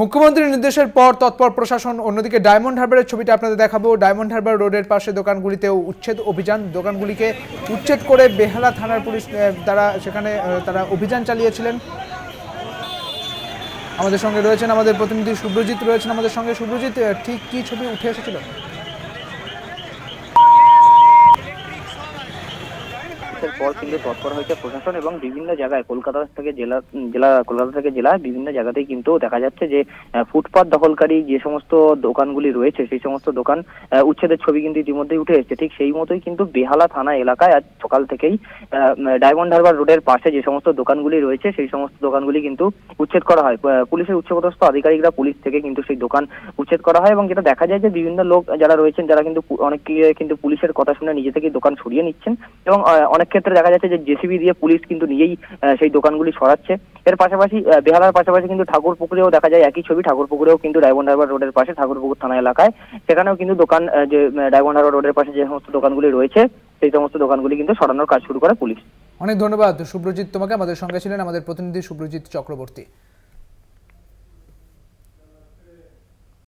মুখ্যমন্ত্রীর নির্দেশের পর তৎপর প্রশাসন, অন্যদিকে ডায়মন্ড হারবারের ছবিটা আপনাদের দেখাবো। ডায়মন্ড হারবার রোডের পাশে দোকানগুলিতেও উচ্ছেদ অভিযান। দোকানগুলিকে উচ্ছেদ করে বেহালা থানার পুলিশ তারা সেখানে তারা অভিযান চালিয়েছিলেন। আমাদের সঙ্গে রয়েছেন আমাদের প্রতিনিধি শুভ্রজিৎ রয়েছেন আমাদের সঙ্গে। শুভ্রজিৎ ঠিক কি ছবি উঠে এসেছিল? এর পর কিন্তু তৎপর হয়েছে প্রশাসন এবং বিভিন্ন জায়গায় কলকাতা থেকে জেলা জেলা কলকাতা থেকে জেলা বিভিন্ন জায়গাতেই কিন্তু দেখা যাচ্ছে যে আহ, ফুটপাত দখলকারী যে সমস্ত দোকানগুলি রয়েছে সেই সমস্ত দোকান উচ্ছেদের ছবি কিন্তু ইতিমধ্যেই উঠে এসেছে। ঠিক সেই মতোই কিন্তু বেহালা থানা এলাকায় আজ সকাল থেকেই ডায়মন্ড হারবার রোডের পাশে যে সমস্ত দোকানগুলি রয়েছে সেই সমস্ত দোকানগুলি কিন্তু উচ্ছেদ করা হয়। পুলিশের উচ্চপদস্থ আধিকারিকরা পুলিশ থেকে কিন্তু সেই দোকান উচ্ছেদ করা হয় এবং যেটা দেখা যায় যে বিভিন্ন লোক যারা রয়েছেন যারা কিন্তু অনেকে কিন্তু পুলিশের কথা শুনে নিজে থেকে দোকান সরিয়ে নিচ্ছেন এবং আহ, ক্ষেত্রে দেখা যাচ্ছে যে জেসিবি দিয়ে পুলিশ কিন্তু নিজেই সেই দোকানগুলি সরাচ্ছে। এর পাশাপাশি বেহালার পাশাপাশি কিন্তু ঠাকুর পুকুরেও দেখা যায় একই ছবি। ঠাকুর পুকুরেও কিন্তু ডায়মন্ড হারবার রোডের পাশে, ঠাকুর পুকুর থানা এলাকায়। সেখানেও কিন্তু দোকান যে ডায়মন্ড হারবার রোডের পাশে যে সমস্ত দোকানগুলি রয়েছে, সেই সমস্ত দোকানগুলি কিন্তু সরানোর কাজ শুরু করে পুলিশ। অনেক ধন্যবাদ। সুব্রজিৎ তোমাকে আমাদের সঙ্গে ছিলেন আমাদের প্রতিনিধি সুব্রজিৎ চক্রবর্তী।